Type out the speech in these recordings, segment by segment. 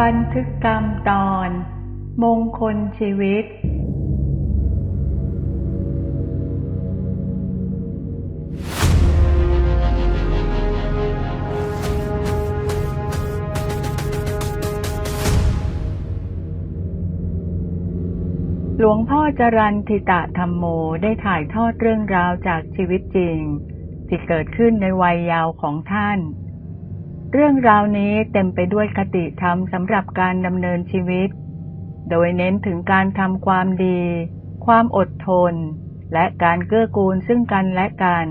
บันทึกกรรมตอน มงคลชีวิต หลวงพ่อจรันทิตะธรรมโมได้ถ่ายทอดเรื่องราวจากชีวิตจริง ที่เกิดขึ้นในวัยยาวของท่าน เรื่องราวนี้เต็มไปด้วยคติธรรมสำหรับการดำเนินชีวิต โดยเน้นถึงการทำความดี ความอดทน และการเกื้อกูลซึ่งกันและกัน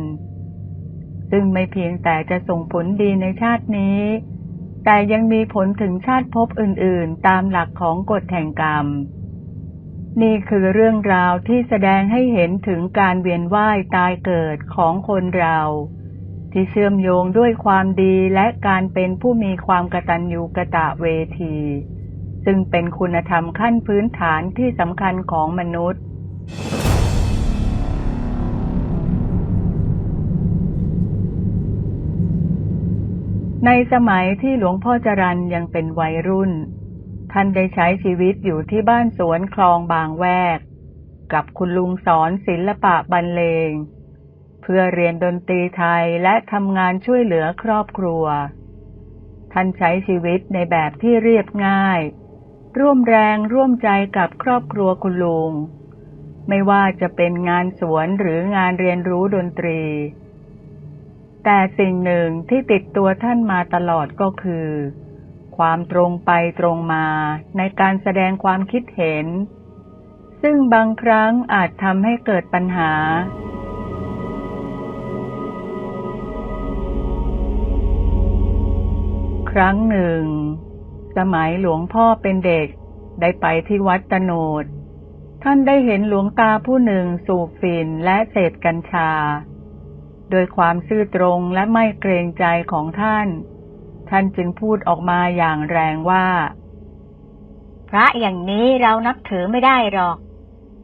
ซึ่งไม่เพียงแต่จะส่งผลดีในชาตินี้ แต่ยังมีผลถึงชาติภพอื่น ๆ ตามหลักของกฎแห่งกรรม นี่คือเรื่องราวที่แสดงให้เห็นถึงการเวียนว่ายตายเกิดของคนเรา ที่เชื่อมโยงด้วยความดีและการเป็นผู้มีความกตัญญูกะตะเวที ซึ่งเป็นคุณธรรมขั้นพื้นฐานที่สำคัญของมนุษย์ ในสมัยที่หลวงพ่อจรันยังเป็นวัยรุ่น ท่านได้ใช้ชีวิตอยู่ที่บ้านสวนคลองบางแวก กับคุณลุงสอนศิลปะบรรเลง พื่อเรียนดนตรีไทยและทำงานช่วยเหลือครอบครัว ท่านใช้ชีวิตในแบบที่เรียบง่าย ร่วมแรงร่วมใจกับครอบครัวคุณลุง ไม่ว่าจะเป็นงานสวนหรืองานเรียนรู้ดนตรี แต่สิ่งหนึ่งที่ติดตัวท่านมาตลอดก็คือ ความตรงไปตรงมาในการแสดงความคิดเห็น ซึ่งบางครั้งอาจทำให้เกิดปัญหา รั้งหนึ่ง สมัยหลวงพ่อเป็นเด็ก ได้ไปที่วัดตโนด ท่านได้เห็นหลวงตาผู้หนึ่งสูบฝิ่นและเสพกัญชา โดยความซื่อตรงและไม่เกรงใจของท่าน ท่านจึงพูดออกมาอย่างแรงว่า พระอย่างนี้เรานับถือไม่ได้หรอก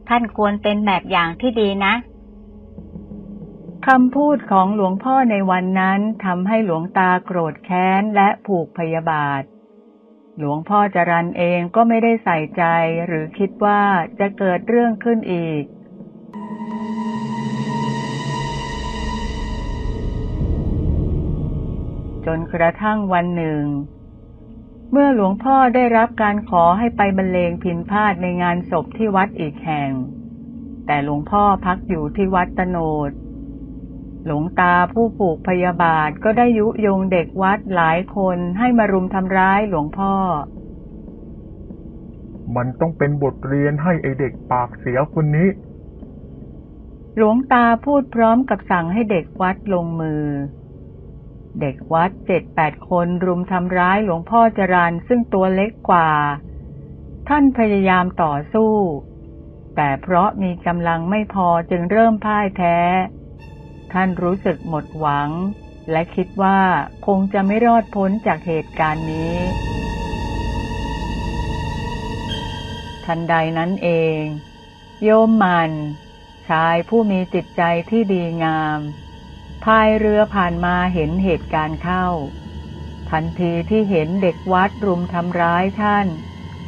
ท่านควรเป็นแบบอย่างที่ดีนะ คำพูดของหลวงพ่อในวันนั้นทำให้หลวงตาโกรธแค้นและผูกพยาบาท หลวงพ่อจรันเองก็ไม่ได้ใส่ใจหรือคิดว่าจะเกิดเรื่องขึ้นอีก จนกระทั่งวันหนึ่ง เมื่อหลวงพ่อได้รับการขอให้ไปบรรเลงพินพาดในงานศพที่วัดอีกแห่ง แต่หลวงพ่อพักอยู่ที่วัดตโนด หลวงตาผู้ผูกพยาบาทก็ได้ยุยงเด็กวัดหลายคนให้มารุมทำร้ายหลวงพ่อ มันต้องเป็นบทเรียนให้ไอเด็กปากเสียคนนี้ หลวงตาพูดพร้อมกับสั่งให้เด็กวัดลงมือ เด็กวัดเจ็ดแปดคนรุมทำร้ายหลวงพ่อจรันซึ่งตัวเล็กกว่า ท่านพยายามต่อสู้ แต่เพราะมีกำลังไม่พอจึงเริ่มพ่ายแท้ ท่านรู้สึกหมดหวัง และคิดว่าคงจะไม่รอดพ้นจากเหตุการณ์นี้ ทันใดนั้นเอง โยมมันชายผู้มีจิตใจที่ดีงามพายเรือผ่านมาเห็นเหตุการณ์เข้า ทันทีที่เห็นเด็กวัดรุมทำร้ายท่าน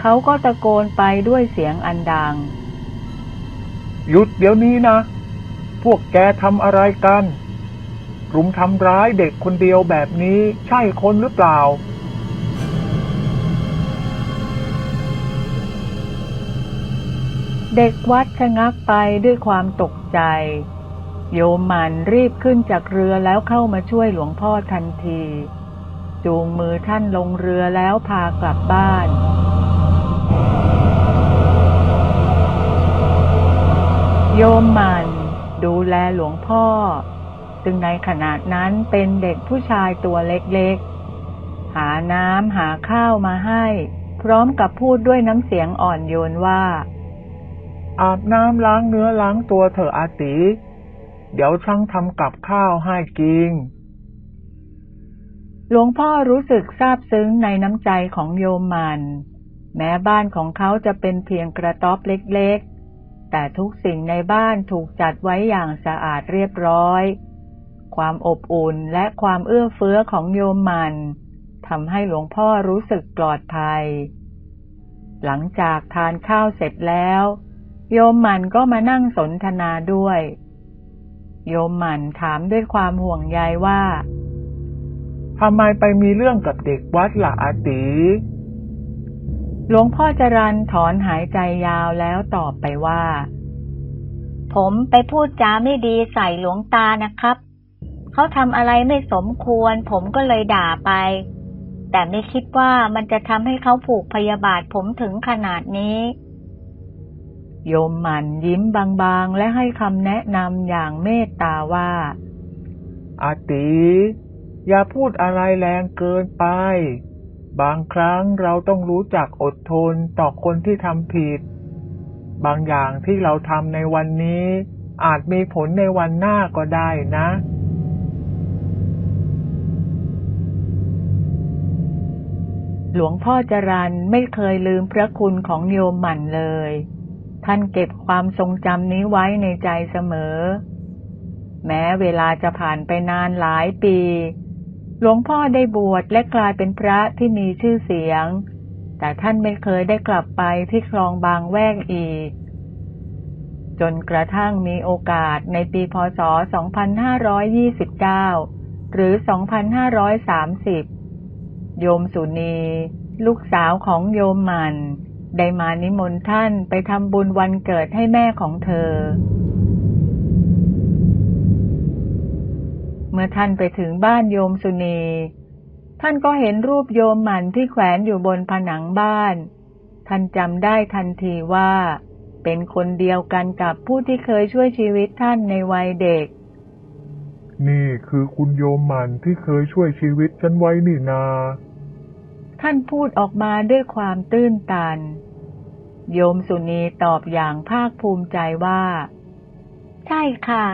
เขาก็ตะโกนไปด้วยเสียงอันดัง หยุดเดี๋ยวนี้นะ พวกแกทำอะไรกันรุมทำร้ายเด็กคนเดียวแบบนี้ใช่คนหรือเปล่า เด็กวัดชะงักไปด้วยความตกใจ โยมมันรีบขึ้นจากเรือแล้วเข้ามาช่วยหลวงพ่อทันที จูงมือท่านลงเรือแล้วพากลับบ้านโยมมัน ดูแลหลวงพ่อ ซึ่งในขณะนั้นเป็นเด็กผู้ชายตัวเล็กๆ หาน้ำหาข้าวมาให้ พร้อมกับพูดด้วยน้ำเสียงอ่อนโยนว่า อาบน้ำล้างเนื้อล้างตัวเถอะอาติ เดี๋ยวช่างทำกับข้าวให้กินหลวงพ่อรู้สึกซาบซึ้งในน้ำใจของโยมมัน แม้บ้านของเขาจะเป็นเพียงกระต๊อบเล็กๆ แต่ทุกสิ่งในบ้านถูกจัดไว้อย่างสะอาดเรียบร้อย ความอบอุ่นและความเอื้อเฟื้อของโยมมันทำให้หลวงพ่อรู้สึกปลอดภัย หลังจากทานข้าวเสร็จแล้ว โยมหมันก็มานั่งสนทนาด้วย โยมหมันถามด้วยความห่วงใยว่าทำไมไปมีเรื่องกับเด็กวัดล่ะอาติ หลวงพ่อจรันถอนหายใจยาวแล้วตอบไปว่า ผมไปพูดจาไม่ดีใส่หลวงตานะครับ เขาทำอะไรไม่สมควร ผมก็เลยด่าไป แต่ไม่คิดว่ามันจะทำให้เขาผูกพยาบาทผมถึงขนาดนี้ โยมหมันยิ้มบางๆ และให้คำแนะนำอย่างเมตตาว่าอาติอย่าพูดอะไรแรงเกินไป บางครั้งเราต้องรู้จักอดทนต่อคนที่ทำผิด บางอย่างที่เราทำในวันนี้ อาจมีผลในวันหน้าก็ได้นะ หลวงพ่อจรันไม่เคยลืมพระคุณของโยมหมันเลย ท่านเก็บความทรงจำนี้ไว้ในใจเสมอ แม้เวลาจะผ่านไปนานหลายปี หลวงพ่อได้บวชและกลายเป็นพระที่มีชื่อเสียง แต่ท่านไม่เคยได้กลับไปที่คลองบางแวกอีก จนกระทั่งมีโอกาสในปีพศ 2529 หรือ 2530 โยมสุนี ลูกสาวของโยมมัน ได้มานิมนต์ท่านไปทำบุญวันเกิดให้แม่ของเธอ เมื่อท่านไปถึงบ้านโยมสุนี ท่านก็เห็นรูปโยมหมันที่แขวนอยู่บนผนังบ้าน ท่านจำได้ทันทีว่า เป็นคนเดียวกันกับผู้ที่เคยช่วยชีวิตท่านในวัยเด็ก นี่คือคุณโยมหมันที่เคยช่วยชีวิตฉันไว้นี่นา ท่านพูดออกมาด้วยความตื้นตัน โยมสุนีตอบอย่างภาคภูมิใจว่า ใช่ค่ะ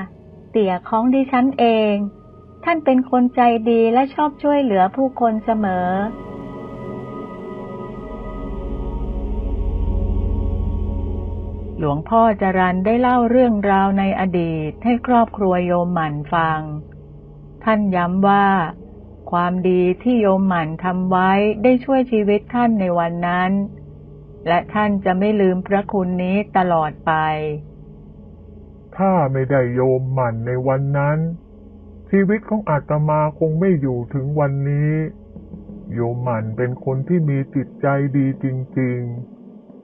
เตี่ยของดิฉันเอง ท่านเป็นคนใจดีและชอบช่วยเหลือผู้คนเสมอ หลวงพ่อจรันได้เล่าเรื่องราวในอดีตให้ครอบครัวโยมหมันฟัง ท่านย้ำว่า ความดีที่โยมหมันทำไว้ได้ช่วยชีวิตท่านในวันนั้น และท่านจะไม่ลืมพระคุณนี้ตลอดไป ถ้าไม่ได้โยมหมันในวันนั้น ชีวิตของอาตมาคงไม่อยู่ถึงวันนี้ โยมหมันเป็นคนที่มีจิตใจดีจริง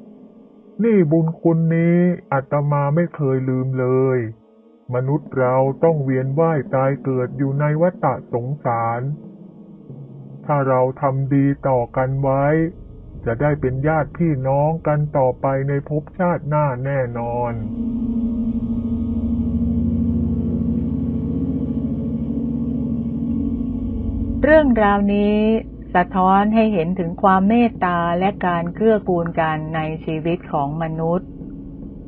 ๆ นี่บุญคุณนี้อาตมาไม่เคยลืมเลย มนุษย์เราต้องเวียนว่ายตายเกิดอยู่ในวัฏสงสาร ถ้าเราทำดีต่อกันไว้ จะได้เป็นญาติพี่น้องกันต่อไปในภพชาติหน้าแน่นอน เรื่องราวนี้สะท้อนให้เห็นถึงความเมตตาและการเกื้อกูลกันในชีวิตของมนุษย์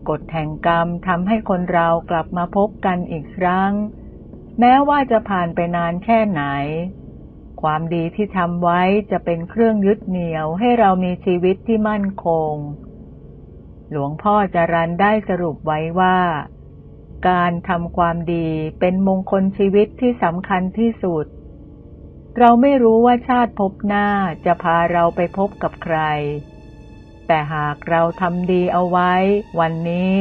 กฎแห่งกรรมทำให้คนเรากลับมาพบกันอีกครั้ง แม้ว่าจะผ่านไปนานแค่ไหน ความดีที่ทำไว้จะเป็นเครื่องยึดเหนี่ยวให้เรามีชีวิตที่มั่นคง หลวงพ่อจรันได้สรุปไว้ว่า การทำความดีเป็นมงคลชีวิตที่สำคัญที่สุด เราไม่รู้ว่าชาติภพหน้าจะพาเราไปพบกับใคร แต่หากเราทำดีเอาไว้ วันนี้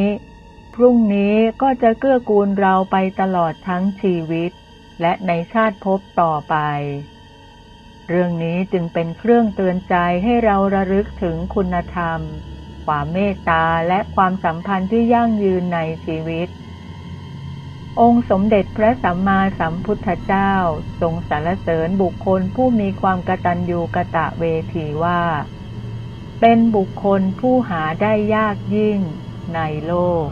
พรุ่งนี้ก็จะเกื้อกูลเราไปตลอดทั้งชีวิต และในชาติภพต่อไป เรื่องนี้จึงเป็นเครื่องเตือนใจให้เราระลึกถึงคุณธรรม ความเมตตาและความสัมพันธ์ที่ยั่งยืนในชีวิต องค์สมเด็จพระสัมมาสัมพุทธเจ้า ทรงสรรเสริญบุคคลผู้มีความกตัญญูกะตะเวทีว่า เป็นบุคคลผู้หาได้ยากยิ่งในโลก